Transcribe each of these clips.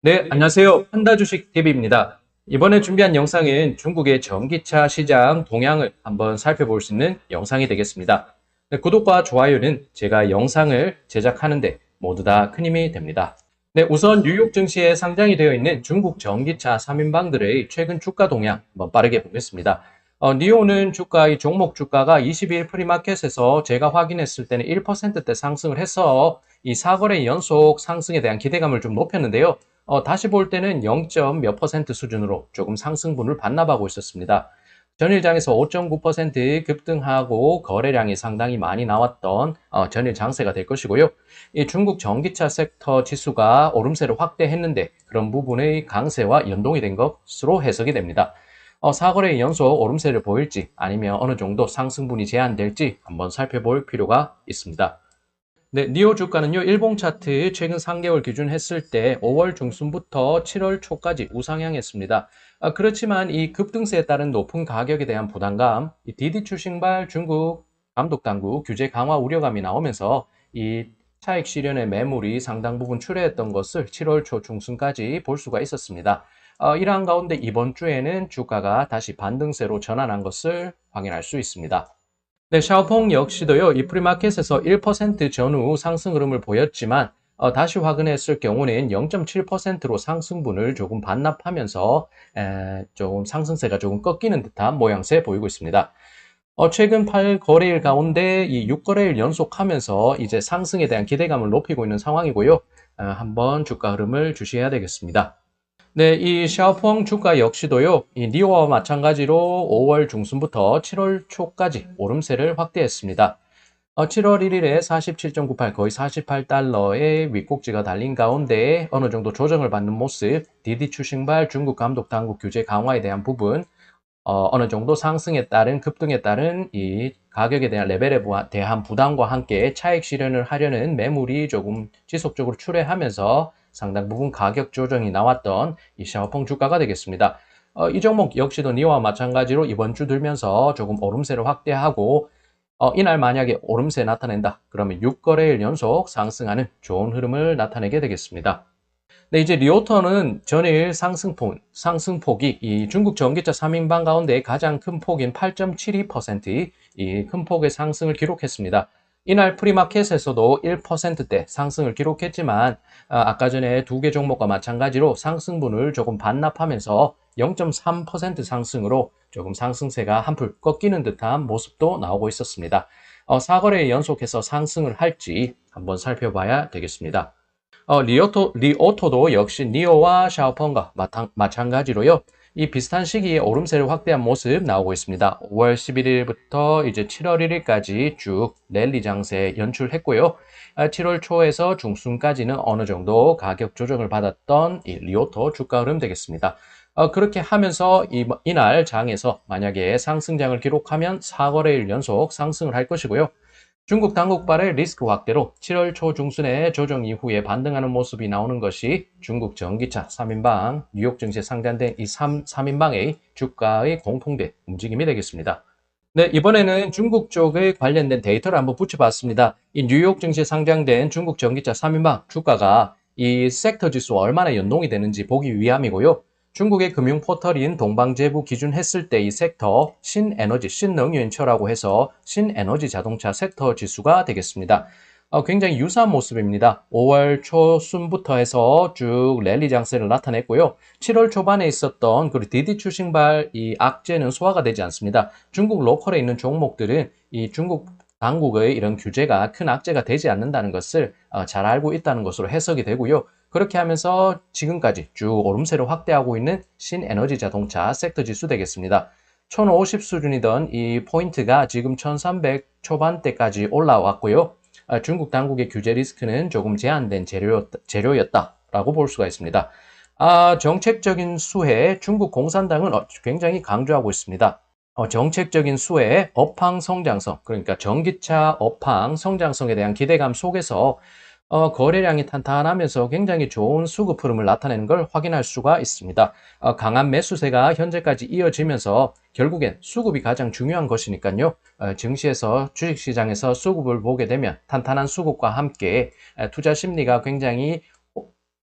네, 안녕하세요. 한다주식 TV입니다. 이번에 준비한 영상은 중국의 전기차 시장 동향을 한번 살펴볼 수 있는 영상이 되겠습니다. 네, 구독과 좋아요는 제가 영상을 제작하는데 모두 다 큰 힘이 됩니다. 네, 우선 뉴욕 증시에 상장이 되어 있는 중국 전기차 3인방들의 최근 주가 동향 한번 빠르게 보겠습니다. 어, 니오는 주가, 이 종목 주가가 22일 프리마켓에서 제가 확인했을 때는 1%대 상승을 해서 이 4거래 연속 상승에 대한 기대감을 좀 높였는데요. 어, 다시 볼 때는 0. 몇 퍼센트 수준으로 조금 상승분을 반납하고 있었습니다. 전일장에서 5.9% 급등하고 거래량이 상당히 많이 나왔던 어, 전일 장세가 될 것이고요. 이 중국 전기차 섹터 지수가 오름세를 확대했는데 그런 부분의 강세와 연동이 된 것으로 해석이 됩니다. 어, 4거래 연속 오름세를 보일지 아니면 어느 정도 상승분이 제한될지 한번 살펴볼 필요가 있습니다. 네, 니오 주가는요, 일봉 차트 최근 3개월 기준 했을 때 5월 중순부터 7월 초까지 우상향했습니다. 아, 그렇지만 이 급등세에 따른 높은 가격에 대한 부담감, 이 디디 출신발 중국 감독 당국 규제 강화 우려감이 나오면서 이 차익 실현의 매물이 상당 부분 출회했던 것을 7월 초 중순까지 볼 수가 있었습니다. 어, 이러한 가운데 이번 주에는 주가가 다시 반등세로 전환한 것을 확인할 수 있습니다. 네, 샤오퐁 역시도요, 이 프리마켓에서 1% 전후 상승 흐름을 보였지만, 어, 다시 확인했을 경우는 0.7%로 상승분을 조금 반납하면서, 에, 조금 상승세가 조금 꺾이는 듯한 모양새 보이고 있습니다. 어, 최근 8거래일 가운데 이 6거래일 연속하면서 이제 상승에 대한 기대감을 높이고 있는 상황이고요. 어, 한번 주가 흐름을 주시해야 되겠습니다. 네, 이 샤오펑 주가 역시도요, 이 니오와 마찬가지로 5월 중순부터 7월 초까지 오름세를 확대했습니다. 어, 7월 1일에 47.98 거의 48달러의 윗꼭지가 달린 가운데 어느 정도 조정을 받는 모습, 디디 추싱발 중국 감독 당국 규제 강화에 대한 부분, 어, 어느 정도 상승에 따른 급등에 따른 이 가격에 대한 레벨에 대한 부담과 함께 차익 실현을 하려는 매물이 조금 지속적으로 출회하면서 상당 부분 가격 조정이 나왔던 이 샤오펑 주가가 되겠습니다. 어, 이 종목 역시도 니와 마찬가지로 이번 주 들면서 조금 오름세를 확대하고 어, 이날 만약에 오름세 나타낸다. 그러면 6거래일 연속 상승하는 좋은 흐름을 나타내게 되겠습니다. 네, 이제 리오터는 전일 상승폭, 상승폭이 이 중국 전기차 3인방 가운데 가장 큰 폭인 8.72%이 큰 폭의 상승을 기록했습니다. 이날 프리마켓에서도 1%대 상승을 기록했지만 아, 아까 전에 두 개 종목과 마찬가지로 상승분을 조금 반납하면서 0.3% 상승으로 조금 상승세가 한풀 꺾이는 듯한 모습도 나오고 있었습니다. 어, 4거래 연속해서 상승을 할지 한번 살펴봐야 되겠습니다. 어, 리오토, 리오토도 역시 니오와 샤오펑과 마찬가지로요. 이 비슷한 시기에 오름세를 확대한 모습 나오고 있습니다. 5월 11일부터 이제 7월 1일까지 쭉 랠리 장세 연출했고요. 7월 아, 초에서 중순까지는 어느 정도 가격 조정을 받았던 이 리오토 주가 흐름 되겠습니다. 어, 그렇게 하면서 이, 이날 장에서 만약에 상승장을 기록하면 4거래일 연속 상승을 할 것이고요. 중국 당국발의 리스크 확대로 7월 초 중순에 조정 이후에 반등하는 모습이 나오는 것이 중국 전기차 3인방, 뉴욕 증시에 상장된 이 3, 3인방의 주가의 공통된 움직임이 되겠습니다. 네, 이번에는 중국 쪽에 관련된 데이터를 한번 붙여봤습니다. 이 뉴욕 증시에 상장된 중국 전기차 3인방 주가가 이 섹터 지수와 얼마나 연동이 되는지 보기 위함이고요. 중국의 금융 포털인 동방제부 기준했을 때 이 섹터 신에너지, 신능源처라고 해서 신에너지 자동차 섹터 지수가 되겠습니다. 어, 굉장히 유사한 모습입니다. 5월 초순부터 해서 쭉 랠리 장세를 나타냈고요. 7월 초반에 있었던 그 디디 추싱발 이 악재는 소화가 되지 않습니다. 중국 로컬에 있는 종목들은 이 중국 당국의 이런 규제가 큰 악재가 되지 않는다는 것을 어, 잘 알고 있다는 것으로 해석이 되고요. 그렇게 하면서 지금까지 쭉 오름세를 확대하고 있는 신에너지 자동차 섹터 지수 되겠습니다. 1050 수준이던 이 포인트가 지금 1300 초반대까지 올라왔고요. 아, 중국 당국의 규제 리스크는 조금 제한된 재료였다, 라고 볼 수가 있습니다. 아, 정책적인 수혜 중국 공산당은 어, 굉장히 강조하고 있습니다. 어, 정책적인 수혜 업황 성장성, 그러니까 전기차 업황 성장성에 대한 기대감 속에서 어, 거래량이 탄탄하면서 굉장히 좋은 수급 흐름을 나타내는 걸 확인할 수가 있습니다. 어, 강한 매수세가 현재까지 이어지면서 결국엔 수급이 가장 중요한 것이니까요. 어, 증시에서 주식시장에서 수급을 보게 되면 탄탄한 수급과 함께 투자 심리가 굉장히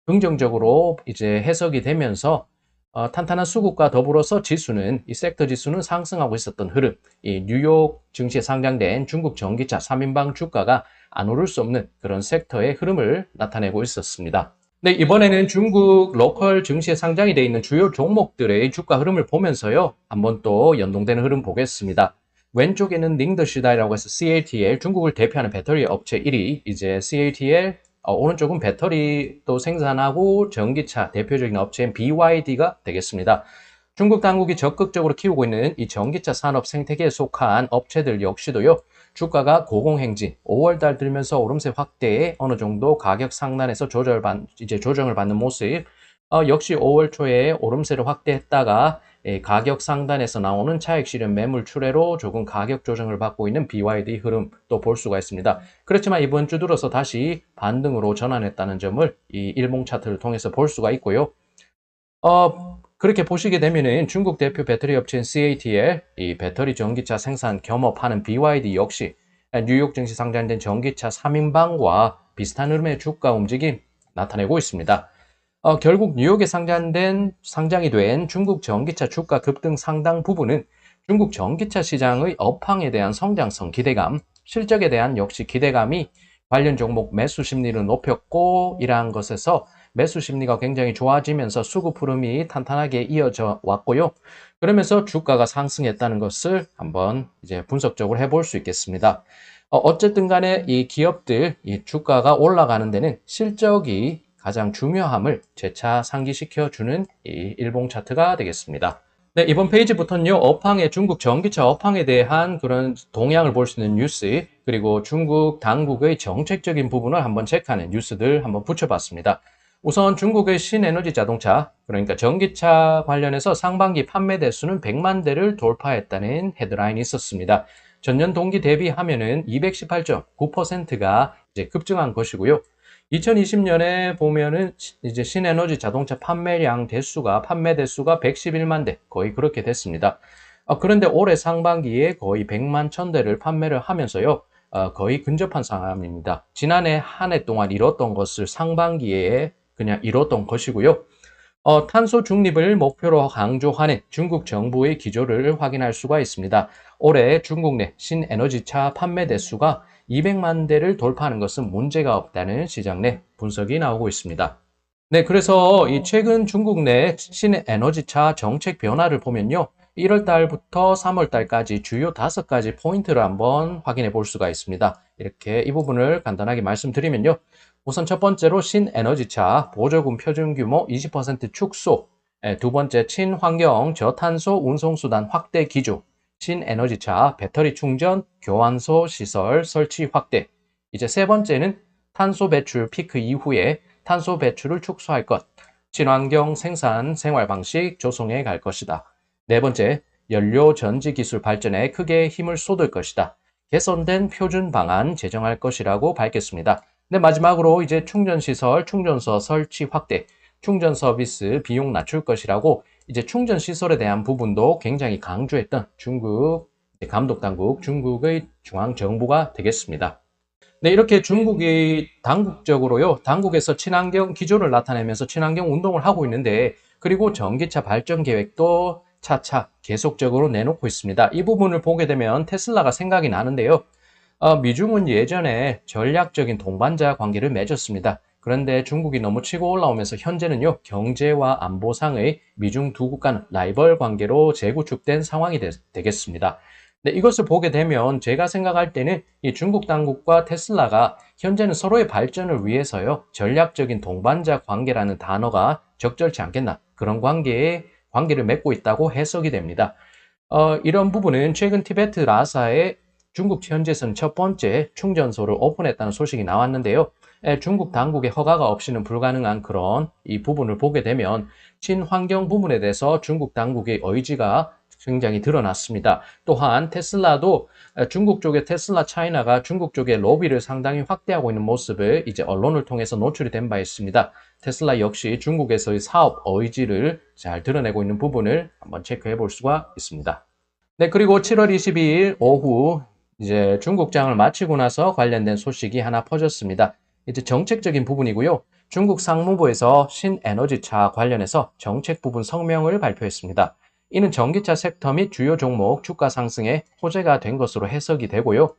긍정적으로 이제 해석이 되면서 어, 탄탄한 수급과 더불어서 지수는 이 섹터 지수는 상승하고 있었던 흐름, 이 뉴욕 증시에 상장된 중국 전기차 3인방 주가가 안 오를 수 없는 그런 섹터의 흐름을 나타내고 있었습니다. 네, 이번에는 중국 로컬 증시에 상장이 되어 있는 주요 종목들의 주가 흐름을 보면서요. 한번 또 연동되는 흐름 보겠습니다. 왼쪽에는 닝더시다라고 해서 CATL 중국을 대표하는 배터리 업체 1위 이제 CATL 어, 오른쪽은 배터리 또 생산하고 전기차 대표적인 업체인 BYD가 되겠습니다. 중국 당국이 적극적으로 키우고 있는 이 전기차 산업 생태계에 속한 업체들 역시도요. 주가가 고공행진 5월달 들면서 오름세 확대에 어느 정도 가격 상단에서 조절 받, 이제 조정을 받는 모습. 어, 역시 5월 초에 오름세를 확대했다가 예, 가격 상단에서 나오는 차익 실현 매물 출회로 조금 가격 조정을 받고 있는 BYD 흐름 또 볼 수가 있습니다. 그렇지만 이번 주 들어서 다시 반등으로 전환했다는 점을 이 일봉 차트를 통해서 볼 수가 있고요. 어, 그렇게 보시게 되면은 중국 대표 배터리 업체인 CATL, 이 배터리 전기차 생산 겸업하는 BYD 역시 뉴욕 증시 상장된 전기차 3인방과 비슷한 흐름의 주가 움직임 나타내고 있습니다. 어, 결국 뉴욕에 상장된 상장이 된 중국 전기차 주가 급등 상당 부분은 중국 전기차 시장의 업황에 대한 성장성 기대감, 실적에 대한 역시 기대감이 관련 종목 매수 심리를 높였고 이러한 것에서 매수 심리가 굉장히 좋아지면서 수급 흐름이 탄탄하게 이어져 왔고요. 그러면서 주가가 상승했다는 것을 한번 이제 분석적으로 해볼 수 있겠습니다. 어, 어쨌든 간에 이 기업들 이 주가가 올라가는 데는 실적이 가장 중요함을 재차 상기시켜 주는 이 일봉 차트가 되겠습니다. 네, 이번 페이지부터는요, 업황의 중국 전기차 업황에 대한 그런 동향을 볼 수 있는 뉴스, 그리고 중국 당국의 정책적인 부분을 한번 체크하는 뉴스들 한번 붙여봤습니다. 우선 중국의 신에너지 자동차, 그러니까 전기차 관련해서 상반기 판매 대수는 100만 대를 돌파했다는 헤드라인이 있었습니다. 전년 동기 대비하면은 218.9%가 이제 급증한 것이고요. 2020년에 보면은 이제 신에너지 자동차 판매량 대수가 판매 대수가 111만 대 거의 그렇게 됐습니다. 어, 그런데 올해 상반기에 거의 100만 천 대를 판매를 하면서요. 어, 거의 근접한 상황입니다. 지난해 한 해 동안 이뤘던 것을 상반기에 그냥 이뤘던 것이고요. 어, 탄소 중립을 목표로 강조하는 중국 정부의 기조를 확인할 수가 있습니다. 올해 중국 내 신에너지차 판매 대수가 200만 대를 돌파하는 것은 문제가 없다는 시장 내 분석이 나오고 있습니다. 네, 그래서 이 최근 중국 내 신에너지차 정책 변화를 보면요. 1월 달부터 3월 달까지 주요 다섯 가지 포인트를 한번 확인해 볼 수가 있습니다. 이렇게 이 부분을 간단하게 말씀드리면요. 우선 첫 번째로 신에너지차 보조금 표준 규모 20% 축소, 두 번째 친환경 저탄소 운송수단 확대 기조, 신에너지차 배터리 충전 교환소 시설 설치 확대. 이제 세 번째는 탄소 배출 피크 이후에 탄소 배출을 축소할 것. 친환경 생산 생활 방식 조성해 갈 것이다. 네 번째, 연료 전지 기술 발전에 크게 힘을 쏟을 것이다. 개선된 표준 방안 제정할 것이라고 밝혔습니다. 네, 마지막으로 이제 충전시설, 충전소 설치 확대, 충전 서비스 비용 낮출 것이라고 이제 충전 시설에 대한 부분도 굉장히 강조했던 중국 감독 당국, 중국의 중앙 정부가 되겠습니다. 네, 이렇게 중국이 당국적으로요, 당국에서 친환경 기조를 나타내면서 친환경 운동을 하고 있는데, 그리고 전기차 발전 계획도 차차 계속적으로 내놓고 있습니다. 이 부분을 보게 되면 테슬라가 생각이 나는데요. 어, 미중은 예전에 전략적인 동반자 관계를 맺었습니다. 그런데 중국이 너무 치고 올라오면서 현재는요, 경제와 안보상의 미중 두 국가는 라이벌 관계로 재구축된 상황이 되, 겠습니다 네, 이것을 보게 되면 제가 생각할 때는 이 중국 당국과 테슬라가 현재는 서로의 발전을 위해서요, 전략적인 동반자 관계라는 단어가 적절치 않겠나. 그런 관계에 관계를 맺고 있다고 해석이 됩니다. 어, 이런 부분은 최근 티베트 라사의 중국 현지에서는 첫 번째 충전소를 오픈했다는 소식이 나왔는데요. 중국 당국의 허가가 없이는 불가능한 그런 이 부분을 보게 되면 친환경 부분에 대해서 중국 당국의 의지가 굉장히 드러났습니다. 또한 테슬라도 중국 쪽의 테슬라 차이나가 중국 쪽의 로비를 상당히 확대하고 있는 모습을 이제 언론을 통해서 노출이 된 바 있습니다. 테슬라 역시 중국에서의 사업 의지를 잘 드러내고 있는 부분을 한번 체크해 볼 수가 있습니다. 네, 그리고 7월 22일 오후 이제 중국장을 마치고 나서 관련된 소식이 하나 퍼졌습니다. 이제 정책적인 부분이고요. 중국 상무부에서 신에너지차 관련해서 정책 부분 성명을 발표했습니다. 이는 전기차 섹터 및 주요 종목 주가 상승에 호재가 된 것으로 해석이 되고요.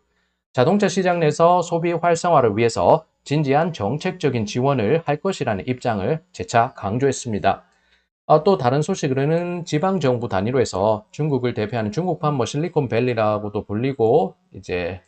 자동차 시장 내에서 소비 활성화를 위해서 진지한 정책적인 지원을 할 것이라는 입장을 재차 강조했습니다. 어, 또 다른 소식으로는 지방정부 단위로 해서 중국을 대표하는 중국판 뭐 실리콘밸리라고도 불리고 이제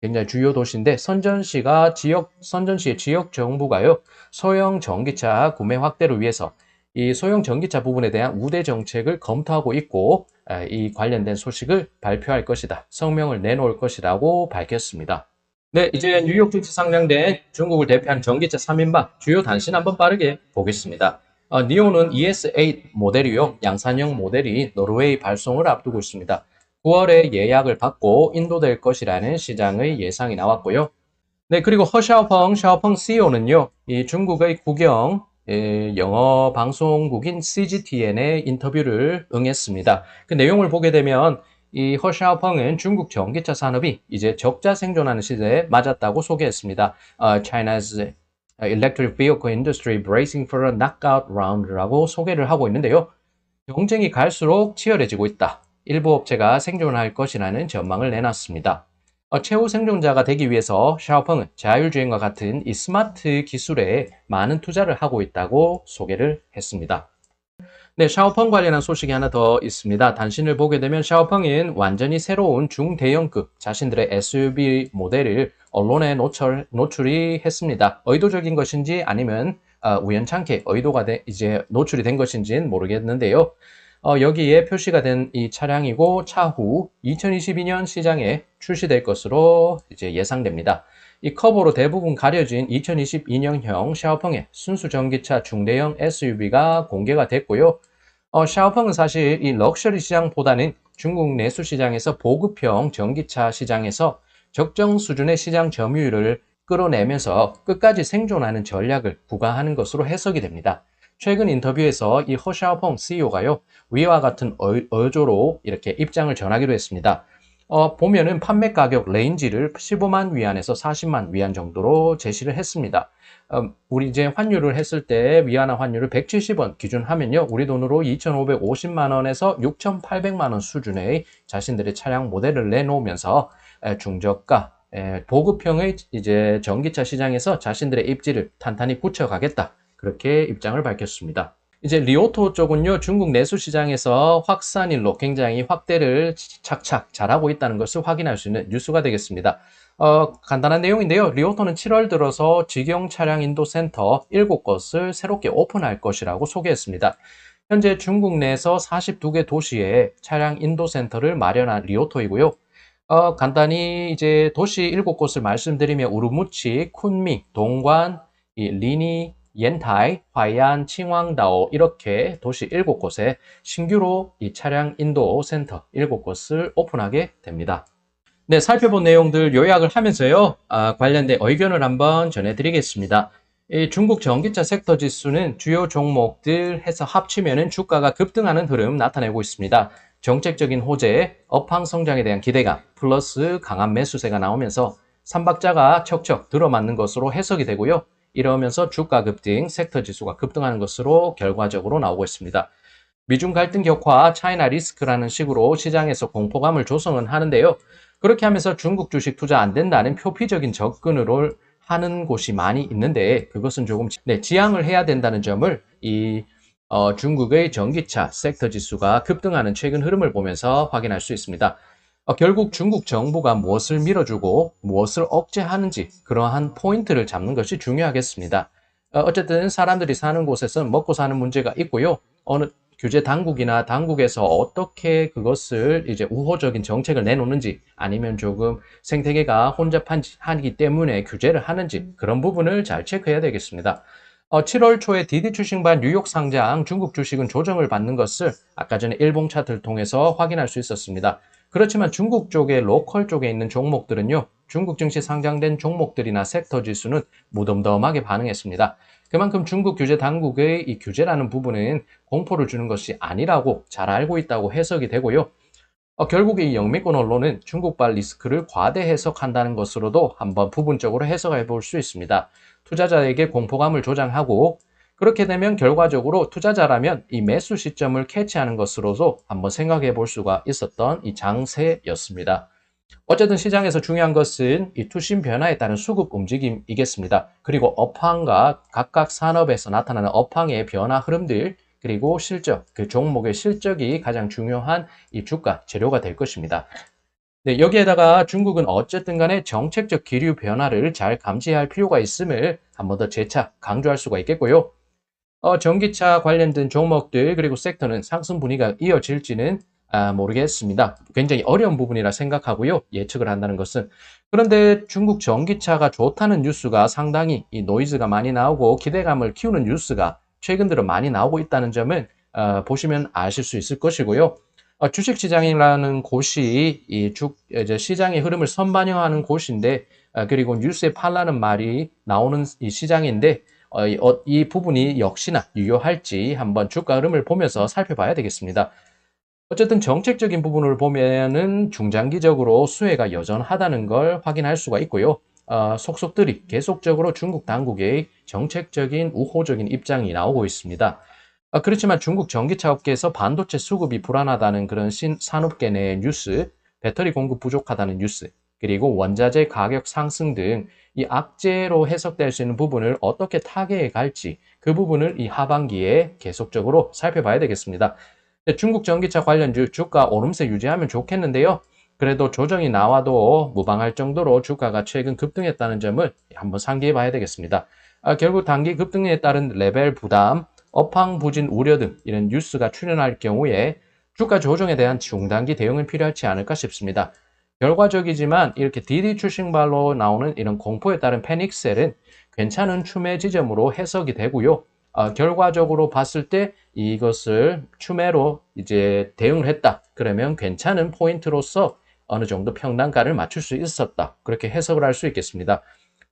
굉장히 주요 도시인데 선전시가 지역 선전시의 지역 정부가요 소형 전기차 구매 확대를 위해서 이 소형 전기차 부분에 대한 우대 정책을 검토하고 있고 이 관련된 소식을 발표할 것이다. 성명을 내놓을 것이라고 밝혔습니다. 네, 이제 뉴욕 증시 상장된 중국을 대표하는 전기차 3인방 주요 단신 한번 빠르게 보겠습니다. 어, 니오는 ES8 모델이요. 양산형 모델이 노르웨이 발송을 앞두고 있습니다. 9월에 예약을 받고 인도될 것이라는 시장의 예상이 나왔고요. 네, 그리고 허샤오펑, 샤오펑 CEO는요, 이 중국의 국영 예, 영어 방송국인 CGTN의 인터뷰를 응했습니다. 그 내용을 보게 되면 이 허샤오펑은 중국 전기차 산업이 이제 적자 생존하는 시대에 맞았다고 소개했습니다. Uh, China's electric vehicle industry bracing for a knockout round라고 소개를 하고 있는데요. 경쟁이 갈수록 치열해지고 있다. 일부 업체가 생존할 것이라는 전망을 내놨습니다. 어, 최후 생존자가 되기 위해서 샤오펑은 자율주행과 같은 이 스마트 기술에 많은 투자를 하고 있다고 소개를 했습니다. 네, 샤오펑 관련한 소식이 하나 더 있습니다. 단신을 보게 되면 샤오펑은 완전히 새로운 중대형급 자신들의 SUV 모델을 언론에 노출, 노출이 했습니다. 의도적인 것인지 아니면 어, 우연찮게 의도가 돼, 이제 노출이 된 것인지는 모르겠는데요. 어, 여기에 표시가 된 이 차량이고 차후 2022년 시장에 출시될 것으로 이제 예상됩니다. 이 커버로 대부분 가려진 2022년형 샤오펑의 순수 전기차 중대형 SUV가 공개가 됐고요. 어, 샤오펑은 사실 이 럭셔리 시장보다는 중국 내수 시장에서 보급형 전기차 시장에서 적정 수준의 시장 점유율을 끌어내면서 끝까지 생존하는 전략을 구가하는 것으로 해석이 됩니다. 최근 인터뷰에서 이 허샤오펑 CEO가요, 위와 같은 어, 조로 이렇게 입장을 전하기로 했습니다. 어, 보면은 판매 가격 레인지를 15만 위안에서 40만 위안 정도로 제시를 했습니다. 어, 우리 이제 환율을 했을 때 위안화 환율을 170원 기준 하면요. 우리 돈으로 2,550만 원에서 6,800만 원 수준의 자신들의 차량 모델을 내놓으면서 에, 중저가 에, 보급형의 이제 전기차 시장에서 자신들의 입지를 탄탄히 굳혀가겠다. 그렇게 입장을 밝혔습니다. 이제 리오토 쪽은요, 중국 내수 시장에서 확산일로 굉장히 확대를 착착 잘하고 있다는 것을 확인할 수 있는 뉴스가 되겠습니다. 어, 간단한 내용인데요. 리오토는 7월 들어서 직영 차량 인도 센터 7곳을 새롭게 오픈할 것이라고 소개했습니다. 현재 중국 내에서 42개 도시에 차량 인도 센터를 마련한 리오토이고요. 어, 간단히 이제 도시 7곳을 말씀드리면 우르무치, 쿤미, 동관, 리니, 옌타이, 화이안, 칭왕다오 이렇게 도시 7곳에 신규로 이 차량 인도 센터 7곳을 오픈하게 됩니다. 네, 살펴본 내용들 요약을 하면서요. 아, 관련된 의견을 한번 전해드리겠습니다. 중국 전기차 섹터 지수는 주요 종목들 해서 합치면 주가가 급등하는 흐름 나타내고 있습니다. 정책적인 호재, 업황 성장에 대한 기대감, 플러스 강한 매수세가 나오면서 삼박자가 척척 들어맞는 것으로 해석이 되고요. 이러면서 주가 급등, 섹터 지수가 급등하는 것으로 결과적으로 나오고 있습니다. 미중 갈등 격화, 차이나 리스크라는 식으로 시장에서 공포감을 조성은 하는데요. 그렇게 하면서 중국 주식 투자 안 된다는 표피적인 접근을 하는 곳이 많이 있는데 그것은 조금 네, 지양을 해야 된다는 점을 이 어, 중국의 전기차 섹터 지수가 급등하는 최근 흐름을 보면서 확인할 수 있습니다. 어, 결국 중국 정부가 무엇을 밀어주고 무엇을 억제하는지 그러한 포인트를 잡는 것이 중요하겠습니다. 어, 쨌든 사람들이 사는 곳에서 먹고 사는 문제가 있고요. 어느 규제 당국이나 당국에서 어떻게 그것을 이제 우호적인 정책을 내놓는지 아니면 조금 생태계가 혼잡하기 때문에 규제를 하는지 그런 부분을 잘 체크해야 되겠습니다. 어, 7월 초에 디디 출신반 뉴욕 상장 중국 주식은 조정을 받는 것을 아까 전에 일봉 차트를 통해서 확인할 수 있었습니다. 그렇지만 중국 쪽에 로컬 쪽에 있는 종목들은요. 중국 증시 상장된 종목들이나 섹터 지수는 무덤덤하게 반응했습니다. 그만큼 중국 규제 당국의 이 규제라는 부분은 공포를 주는 것이 아니라고 잘 알고 있다고 해석이 되고요. 어, 결국 이 영미권 언론은 중국발 리스크를 과대 해석한다는 것으로도 한번 부분적으로 해석해 볼 수 있습니다. 투자자에게 공포감을 조장하고 그렇게 되면 결과적으로 투자자라면 이 매수 시점을 캐치하는 것으로도 한번 생각해 볼 수가 있었던 이 장세였습니다. 어쨌든 시장에서 중요한 것은 이 투신 변화에 따른 수급 움직임이겠습니다. 그리고 업황과 각각 산업에서 나타나는 업황의 변화 흐름들 그리고 실적, 그 종목의 실적이 가장 중요한 이 주가 재료가 될 것입니다. 네, 여기에다가 중국은 어쨌든 간에 정책적 기류 변화를 잘 감지할 필요가 있음을 한 번 더 재차 강조할 수가 있겠고요. 어, 전기차 관련된 종목들 그리고 섹터는 상승 분위기가 이어질지는 아, 모르겠습니다. 굉장히 어려운 부분이라 생각하고요. 예측을 한다는 것은. 그런데 중국 전기차가 좋다는 뉴스가 상당히 이 노이즈가 많이 나오고 기대감을 키우는 뉴스가 최근 들어 많이 나오고 있다는 점은 어, 보시면 아실 수 있을 것이고요. 어, 주식시장이라는 곳이 이 주, 이제 시장의 흐름을 선반영하는 곳인데 어, 그리고 뉴스에 팔라는 말이 나오는 이 시장인데 어, 이, 어, 이 부분이 역시나 유효할지 한번 주가 흐름을 보면서 살펴봐야 되겠습니다. 어쨌든 정책적인 부분을 보면은 중장기적으로 수혜가 여전하다는 걸 확인할 수가 있고요. 어, 속속들이 계속적으로 중국 당국의 정책적인 우호적인 입장이 나오고 있습니다. 아, 그렇지만 중국 전기차 업계에서 반도체 수급이 불안하다는 그런 신, 산업계 내 뉴스, 배터리 공급 부족하다는 뉴스, 그리고 원자재 가격 상승 등 이 악재로 해석될 수 있는 부분을 어떻게 타개해 갈지 그 부분을 이 하반기에 계속적으로 살펴봐야 되겠습니다. 중국 전기차 관련주 주가 오름세 유지하면 좋겠는데요. 그래도 조정이 나와도 무방할 정도로 주가가 최근 급등했다는 점을 한번 상기해 봐야 되겠습니다. 아, 결국 단기 급등에 따른 레벨 부담, 업황 부진 우려 등 이런 뉴스가 출현할 경우에 주가 조정에 대한 중단기 대응은 필요하지 않을까 싶습니다. 결과적이지만 이렇게 DD 출신발로 나오는 이런 공포에 따른 패닉셀은 괜찮은 추매 지점으로 해석이 되고요. 어, 결과적으로 봤을 때 이것을 추매로 이제 대응을 했다. 그러면 괜찮은 포인트로서 어느 정도 평단가를 맞출 수 있었다. 그렇게 해석을 할 수 있겠습니다.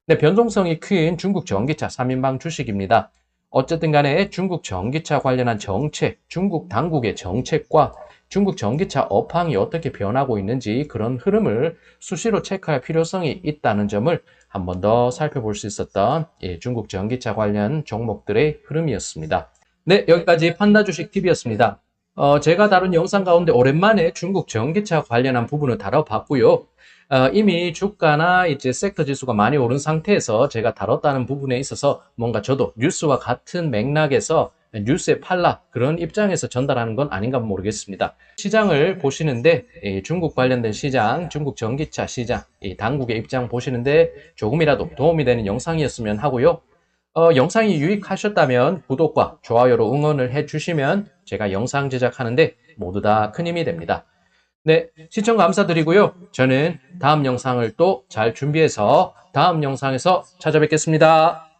근데 변동성이 큰 중국 전기차 3인방 주식입니다. 어쨌든 간에 중국 전기차 관련한 정책, 중국 당국의 정책과 중국 전기차 업황이 어떻게 변하고 있는지 그런 흐름을 수시로 체크할 필요성이 있다는 점을 한 번 더 살펴볼 수 있었던 예, 중국 전기차 관련 종목들의 흐름이었습니다. 네, 여기까지 판다 주식 팁이었습니다. 어, 제가 다룬 영상 가운데 오랜만에 중국 전기차 관련한 부분을 다뤄봤고요. 어, 이미 주가나 이제 섹터 지수가 많이 오른 상태에서 제가 다뤘다는 부분에 있어서 뭔가 저도 뉴스와 같은 맥락에서 뉴스의 팔라 그런 입장에서 전달하는 건 아닌가 모르겠습니다. 시장을 보시는데 중국 관련된 시장, 중국 전기차 시장, 당국의 입장 보시는데 조금이라도 도움이 되는 영상이었으면 하고요. 어, 영상이 유익하셨다면 구독과 좋아요로 응원을 해주시면 제가 영상 제작하는데 모두 다 큰 힘이 됩니다. 네, 시청 감사드리고요. 저는 다음 영상을 또 잘 준비해서 다음 영상에서 찾아뵙겠습니다.